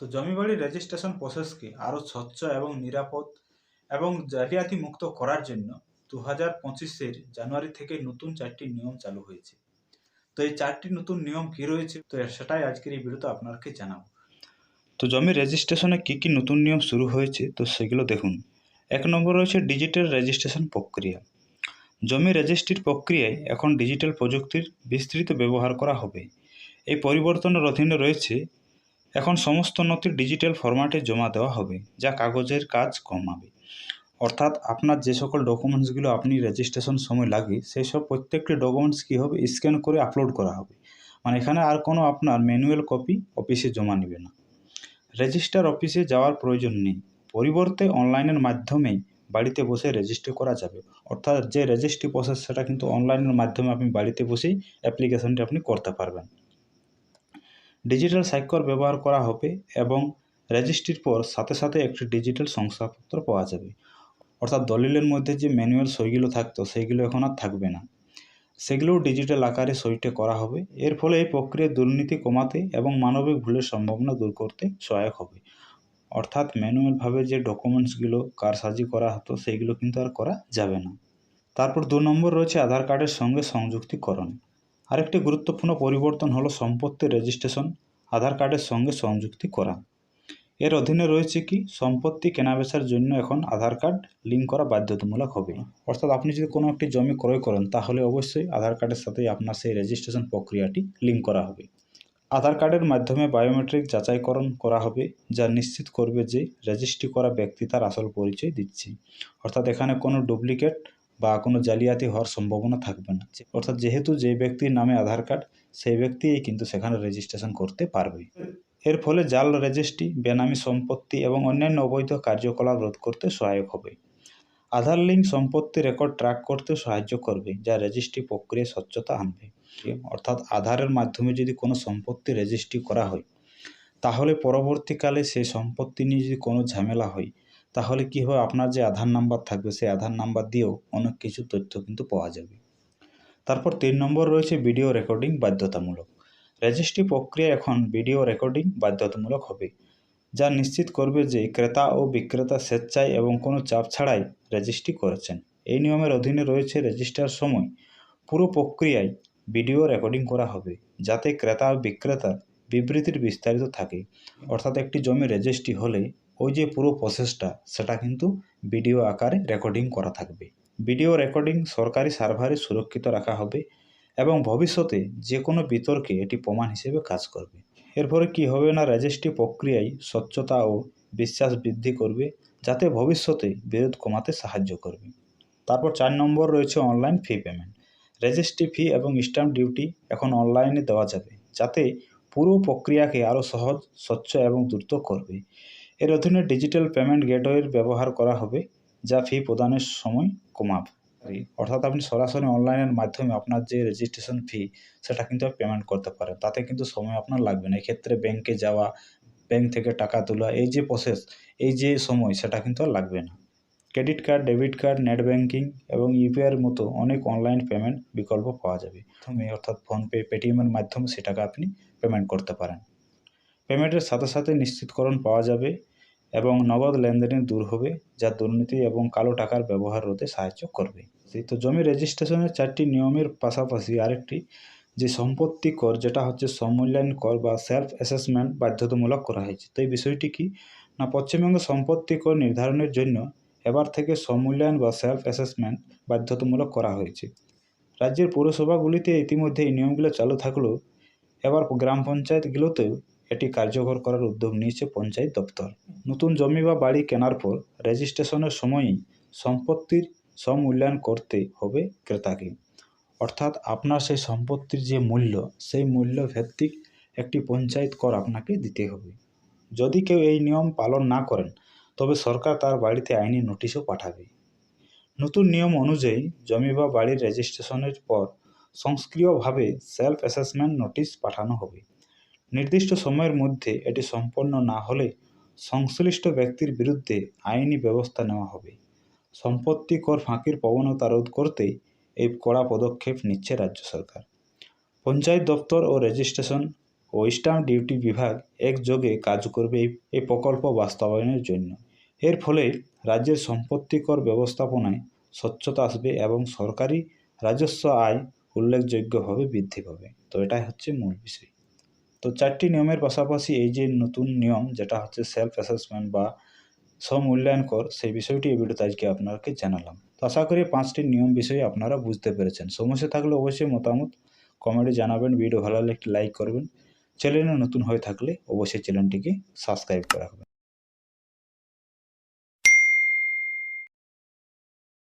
তো জমি বাড়ি রেজিস্ট্রেশন প্রসেসকে আরও স্বচ্ছ এবং নিরাপদ এবং জালিয়াতি মুক্ত করার জন্য দু হাজার পঁচিশের জানুয়ারি থেকে নতুন চারটি নিয়ম চালু হয়েছে। তো এই চারটি নতুন নিয়ম কী রয়েছে? তো সেটাই আজকের এই ভিডিওতে আপনাকে জানাব। তো জমি রেজিস্ট্রেশনে কী কী নতুন নিয়ম শুরু হয়েছে? তো সেগুলো দেখুন। এক নম্বর রয়েছে ডিজিটাল রেজিস্ট্রেশন প্রক্রিয়া। জমি রেজিস্ট্রির প্রক্রিয়ায় এখন ডিজিটাল প্রযুক্তির বিস্তৃত ব্যবহার করা হবে। এই পরিবর্তনের অধীনে রয়েছে এখন সমস্ত নথি ডিজিটাল ফরম্যাটে জমা দেওয়া হবে, যা কাগজের কাজ কমাবে। অর্থাৎ আপনার যে সকল ডকুমেন্টসগুলো আপনি রেজিস্ট্রেশন সময় লাগে, সেই সব প্রত্যেকটি ডকুমেন্টস কী হবে? স্ক্যান করে আপলোড করা হবে। মানে এখানে আর কোনো আপনার ম্যানুয়াল কপি অফিসে জমা নেবে না। রেজিস্টার অফিসে যাওয়ার প্রয়োজন নেই। পরিবর্তে অনলাইনের মাধ্যমেই বাড়িতে বসে রেজিস্ট্রি করা যাবে। অর্থাৎ যে রেজিস্ট্রি প্রসেস, সেটা কিন্তু অনলাইনের মাধ্যমে আপনি বাড়িতে বসেই অ্যাপ্লিকেশনটি আপনি করতে পারবেন। ডিজিটাল স্বাক্ষর ব্যবহার করা হবে এবং রেজিস্ট্রির পর সাথে সাথে একটি ডিজিটাল শংসাপত্র পাওয়া যাবে। অর্থাৎ দলিলের মধ্যে যে ম্যানুয়াল সইগুলো থাকতো, সেইগুলো এখন আর থাকবে না। সেগুলোও ডিজিটাল আকারে সইটে করা হবে। এর ফলে এই প্রক্রিয়া দুর্নীতি কমাতে এবং মানবিক ভুলের সম্ভাবনা দূর করতে সহায়ক হবে। অর্থাৎ ম্যানুয়ালভাবে যে ডকুমেন্টসগুলো কারসাজি করা হতো, সেইগুলো কিন্তু আর করা যাবে না। তারপর দু নম্বর রয়েছে আধার কার্ডের সঙ্গে সংযুক্তিকরণ। আরেকটি গুরুত্বপূর্ণ পরিবর্তন হলো সম্পত্তি রেজিস্ট্রেশন আধার কার্ডের সঙ্গে সংযুক্তি করা। এর অধীনে রয়েছে কি? সম্পত্তি কেনাবেচার জন্য এখন আধার কার্ড লিঙ্ক করা বাধ্যতামূলক হবে। অর্থাৎ আপনি যদি কোনো একটি জমি ক্রয় করেন, তাহলে অবশ্যই আধার কার্ডের সাথেই আপনার সেই রেজিস্ট্রেশন প্রক্রিয়াটি লিঙ্ক করা হবে। আধার কার্ডের মাধ্যমে বায়োমেট্রিক যাচাইকরণ করা হবে, যা নিশ্চিত করবে যে রেজিস্ট্রি করা ব্যক্তি তার আসল পরিচয় দিচ্ছে। অর্থাৎ এখানে কোনো ডুপ্লিকেট বা কোনো জালিয়াতি হওয়ার সম্ভাবনা থাকবে না। অর্থাৎ যেহেতু যে ব্যক্তির নামে আধার কার্ড, সেই ব্যক্তিই কিন্তু সেখানে রেজিস্ট্রেশন করতে পারবে এর ফলে জাল রেজিস্ট্রি বেনামি সম্পত্তি এবং অন্যান্য অবৈধ কার্যকলাপ রোধ করতে সহায়ক হবে। আধার লিঙ্ক সম্পত্তি রেকর্ড ট্র্যাক করতে সাহায্য করবে, যা রেজিস্ট্রি প্রক্রিয়ায় স্বচ্ছতা আনবে। অর্থাৎ আধারের মাধ্যমে যদি কোনো সম্পত্তি রেজিস্ট্রি করা হয়, তাহলে পরবর্তীকালে সেই সম্পত্তি নিয়ে যদি কোনো ঝামেলা হয় তাহলে কি হবে? আপনার যে আধার নাম্বার থাকবে, সেই আধার নাম্বার দিয়েও অনেক কিছু তথ্য কিন্তু পাওয়া যাবে। তারপর তিন নম্বর রয়েছে ভিডিও রেকর্ডিং বাধ্যতামূলক। রেজিস্ট্রি প্রক্রিয়া এখন ভিডিও রেকর্ডিং বাধ্যতামূলক হবে, যা নিশ্চিত করবে যে ক্রেতা ও বিক্রেতা স্বেচ্ছায় এবং কোনো চাপ ছাড়াই রেজিস্ট্রি করেছেন। এই নিয়মের অধীনে রয়েছে রেজিস্টার সময়। পুরো প্রক্রিয়ায় ভিডিও রেকর্ডিং করা হবে, যাতে ক্রেতা ও বিক্রেতার বিবৃতির বিস্তারিত থাকে। অর্থাৎ একটি জমি রেজিস্ট্রি হলে ওই যে পুরো প্রসেসটা সেটা কিন্তু ভিডিও আকারে রেকর্ডিং করা থাকবে। ভিডিও রেকর্ডিং সরকারি সার্ভারে সুরক্ষিত রাখা হবে এবং ভবিষ্যতে যে কোনো বিতর্কে এটি প্রমাণ হিসেবে কাজ করবে। এর ফলে কী হবে না রেজিস্ট্রি প্রক্রিয়ায় স্বচ্ছতা ও বিশ্বাস বৃদ্ধি করবে, যাতে ভবিষ্যতে বিরোধ কমাতে সাহায্য করবে। তারপর চার নম্বর রয়েছে online fee payment registry fee এবং স্ট্যাম্প ডিউটি এখন অনলাইনে দেওয়া যাবে, যাতে পুরো প্রক্রিয়াকে আরও সহজ, স্বচ্ছ এবং দ্রুত করবে। এর অধীনে ডিজিটাল পেমেন্ট গেটওয়ের ব্যবহার করা হবে, যা ফি প্রদানের সময় কমাবে। অর্থাৎ আপনি সরাসরি অনলাইনের মাধ্যমে আপনার যে রেজিস্ট্রেশন ফি সেটা কিন্তু পেমেন্ট করতে পারেন। তাতে কিন্তু সময় আপনার লাগবে না। এক্ষেত্রে ব্যাংকে যাওয়া ব্যাংক থেকে টাকা তোলা, এই যে প্রসেস এই যে সময়, সেটা কিন্তু আর লাগবে না। Credit card debit card net banking এবং ইউপিআইয়ের মতো অনেক অনলাইন পেমেন্ট বিকল্প পাওয়া যাবে। প্রথমে অর্থাৎ ফোনপে পেটিএমের মাধ্যমে সেটাকে আপনি পেমেন্ট করতে পারেন। পেমেন্টের সাথে সাথে নিশ্চিতকরণ পাওয়া যাবে। এবং নগদ লেনদেনের দূর হবে, যা দুর্নীতি এবং কালো টাকার ব্যবহার রোধে সাহায্য করবে। তো জমি রেজিস্ট্রেশনের চারটি নিয়মের পাশাপাশি আরেকটি, যে সম্পত্তি কর, যেটা হচ্ছে সমূল্যায়ন কর বা সেলফ অ্যাসেসমেন্ট বাধ্যতামূলক করা হয়েছে। তো এই বিষয়টি কি? না, পশ্চিমবঙ্গে সম্পত্তি কর নির্ধারণের জন্য এবার থেকে সমূল্যায়ন বা সেলফ অ্যাসেসমেন্ট বাধ্যতামূলক করা হয়েছে। রাজ্যের পৌরসভাগুলিতে ইতিমধ্যে এই নিয়মগুলো চালু থাকলেও, এবার গ্রাম পঞ্চায়েতগুলোতেও এটি কার্যকর করার উদ্যোগ নিয়েছে পঞ্চায়েত দপ্তর। নতুন জমি বা বাড়ি কেনার পর রেজিস্ট্রেশনের সময়ই সম্পত্তির সমূল্যায়ন করতে হবে ক্রেতাকে। অর্থাৎ আপনার সেই সম্পত্তির যে মূল্য, সেই মূল্য ভিত্তিক একটি পঞ্চায়েত কর আপনাকে দিতে হবে। যদি কেউ এই নিয়ম পালন না করেন, তবে সরকার তার বাড়িতে আইনি নোটিশও পাঠাবে। নতুন নিয়ম অনুযায়ী জমি বা বাড়ির রেজিস্ট্রেশনের পর সংস্ক্রিয়ভাবে সেলফ অ্যাসেসমেন্ট নোটিশ পাঠানো হবে। নির্দিষ্ট সময়ের মধ্যে এটি সম্পন্ন না হলে সংশ্লিষ্ট ব্যক্তির বিরুদ্ধে আইনি ব্যবস্থা নেওয়া হবে। সম্পত্তি কর ফাঁকির প্রবণতা রোধ করতে এই কড়া পদক্ষেপ নিচ্ছে রাজ্য সরকার। পঞ্চায়েত দপ্তর ও রেজিস্ট্রেশন ও স্ট্যাম্প ডিউটি বিভাগ একযোগে কাজ করবে এই- প্রকল্প বাস্তবায়নের জন্য। এর ফলে রাজ্যের সম্পত্তি কর ব্যবস্থাপনায় স্বচ্ছতা আসবে এবং সরকারি রাজস্ব আয় উল্লেখযোগ্যভাবে বৃদ্ধি পাবে। তো এটাই হচ্ছে মূল বিষয়। তো চারটি নিয়মের পাশাপাশি এই যে নতুন নিয়ম, যেটা হচ্ছে সেলফ অ্যাসেসমেন্ট বা স্বমূল্যায়ন কর, সেই বিষয়টি এই ভিডিওতে আজকে আপনাকে জানালাম। তো আশা করি পাঁচটি নিয়ম বিষয়ে আপনারা বুঝতে পেরেছেন। সমস্যা থাকলে অবশ্যই মতামত কমেন্টে জানাবেন ভিডিও ভালো লাগলে একটি লাইক করবেন। চ্যানেলে নতুন হয়ে থাকলে অবশ্যই চ্যানেলটিকে সাবস্ক্রাইব করে রাখবেন।